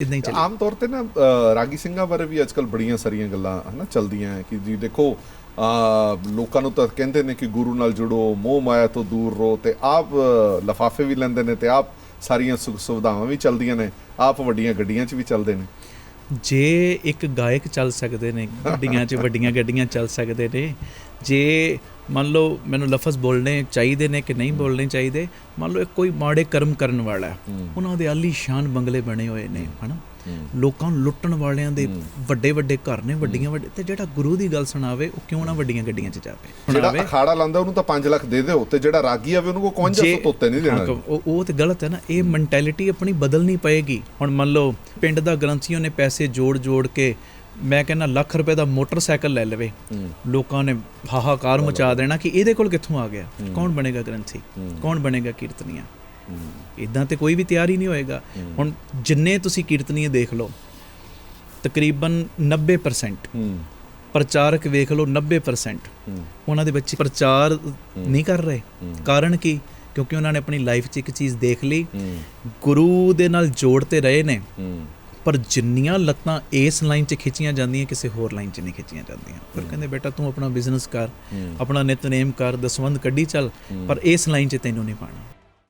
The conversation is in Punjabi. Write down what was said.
ਇਦਾਂ ਹੀ ਚੱਲ ਆਮ ਤੌਰ ਤੇ ਨਾ ਰਾਗੀ ਸਿੰਘਾਂ ਬਾਰੇ ਵੀ ਅੱਜਕੱਲ ਬੜੀਆਂ ਸਾਰੀਆਂ ਗੱਲਾਂ ਹਨਾ ਚੱਲਦੀਆਂ ਹੈ ਕਿ ਜੀ ਦੇਖੋ ਲੋਕਾਂ ਨੂੰ ਤਾਂ ਕਹਿੰਦੇ ਨੇ ਕਿ ਗੁਰੂ ਨਾਲ ਜੁੜੋ ਮੋਹ ਮਾਇਆ ਤੋਂ ਦੂਰ ਰਹੋ ਤੇ ਆਪ ਲਫਾਫੇ ਵੀ ਲੈਂਦੇ ਨੇ ਤੇ ਆਪ ਸਾਰੀਆਂ ਸੁੱਖ ਸੁਵਿਧਾਵਾਂ ਵੀ ਚੱਲਦੀਆਂ ਨੇ ਆਪ ਵੱਡੀਆਂ ਗੱਡੀਆਂ 'ਚ ਵੀ ਚੱਲਦੇ ਨੇ। ਜੇ ਇੱਕ ਗਾਇਕ ਚੱਲ ਸਕਦੇ ਨੇ ਗੱਡੀਆਂ 'ਚ ਵੱਡੀਆਂ ਗੱਡੀਆਂ ਚੱਲ ਸਕਦੇ ਨੇ ਜੇ ਮੰਨ ਲਓ ਮੈਨੂੰ ਲਫ਼ਜ਼ ਬੋਲਣੇ ਚਾਹੀਦੇ ਨੇ ਕਿ ਨਹੀਂ ਬੋਲਣੇ ਚਾਹੀਦੇ ਮੰਨ ਲਓ ਕੋਈ ਮਾੜੇ ਕਰਮ ਕਰਨ ਵਾਲਾ ਉਹਨਾਂ ਦੇ ਆਲੀ ਸ਼ਾਨ ਬੰਗਲੇ ਬਣੇ ਹੋਏ ਨੇ ਹਨਾ? ਲੋਕਾਂ ਨੂੰ ਲੁੱਟਣ ਵਾਲਿਆਂ ਦੇ ਵੱਡੇ ਵੱਡੇ ਘਰ ਨੇ ਵੱਡੀਆਂ ਵੱਡੇ ਤੇ ਜਿਹੜਾ ਗੁਰੂ ਦੀ ਗੱਲ ਸੁਣਾਵੇ ਉਹ ਕਿਉਂ ਨਾ ਵੱਡੀਆਂ ਗੱਡੀਆਂ 'ਚ ਜਾਵੇ? ਜਿਹੜਾ ਅਖਾੜਾ ਲਾਂਦਾ ਉਹਨੂੰ ਤਾਂ 5 ਲੱਖ ਦੇ ਦਿਓ ਤੇ ਜਿਹੜਾ ਰਾਗੀ ਆਵੇ ਉਹਨੂੰ ਕੋ 51 ਜੇ- ਤੋਤੇ ਨਹੀਂ ਦੇਣਾ। ਉਹ ਉਹ ਤੇ ਗਲਤ ਹੈ ਨਾ ਇਹ ਮੈਂਟੈਲਿਟੀ ਆਪਣੀ ਬਦਲਣੀ ਪਏਗੀ। ਹੁਣ ਮੰਨ ਲਓ ਪਿੰਡ ਦਾ ਗ੍ਰੰਥੀਓ ਨੇ ਪੈਸੇ ਜੋੜ ਜੋੜ ਕੇ ਮੈਂ ਕਹਿੰਦਾ ਲੱਖ ਰੁਪਏ ਦਾ ਮੋਟਰਸਾਈਕਲ ਲੈ ਲਵੇ। ਲੋਕਾਂ ਨੇ ਹਾਹਾਕਾਰ ਮਚਾ ਦੇਣਾ ਕਿ ਇਹਦੇ ਕੋਲ ਕਿੱਥੋਂ ਆ ਗਿਆ? ਕੌਣ ਬਣੇਗਾ ਗ੍ਰੰਥੀ? ਕੌਣ ਬਣੇਗਾ ਕੀਰਤਨੀਆ? ਇਦਾਂ ਤੇ ਕੋਈ ਵੀ ਤਿਆਰ ਨਹੀਂ ਹੋਏਗਾ। ਹੁਣ ਜਿੰਨੇ ਤੁਸੀਂ ਕੀਰਤਨੀਏ ਦੇਖ ਲਓ ਤਕਰੀਬਨ 90% ਹੂੰ। ਪ੍ਰਚਾਰਕ ਵੇਖ ਲਓ 90% ਉਹਨਾਂ ਦੇ ਬੱਚੇ ਪ੍ਰਚਾਰ ਨਹੀਂ ਕਰ ਰਹੇ। ਕਾਰਨ ਕੀ? ਕਿਉਂਕਿ ਉਹਨਾਂ ਨੇ ਆਪਣੀ ਲਾਈਫ 'ਚ ਇੱਕ ਚੀਜ਼ ਦੇਖ ਲਈ। ਗੁਰੂ ਦੇ ਨਾਲ ਜੋੜ ਤੇ ਰਹੇ ਨੇ। ਪਰ ਜਿੰਨੀਆਂ ਲੱਤਾਂ ਇਸ ਲਾਈਨ 'ਚ ਖਿੱਚੀਆਂ ਜਾਂਦੀਆਂ ਕਿਸੇ ਹੋਰ ਲਾਈਨ 'ਚ ਨਹੀਂ ਖਿੱਚੀਆਂ ਜਾਂਦੀਆਂ। ਫਿਰ ਕਹਿੰਦੇ ਬੇਟਾ ਤੂੰ ਆਪਣਾ ਬਿਜ਼ਨਸ ਕਰ ਆਪਣਾ ਨਿਤਨੇਮ ਕਰ ਦਸਵੰਦ ਕੱਢੀ ਚੱਲ ਪਰ ਇਸ ਲਾਈਨ 'ਚ ਤੈਨੂੰ ਨਹੀਂ ਪਾਣਾ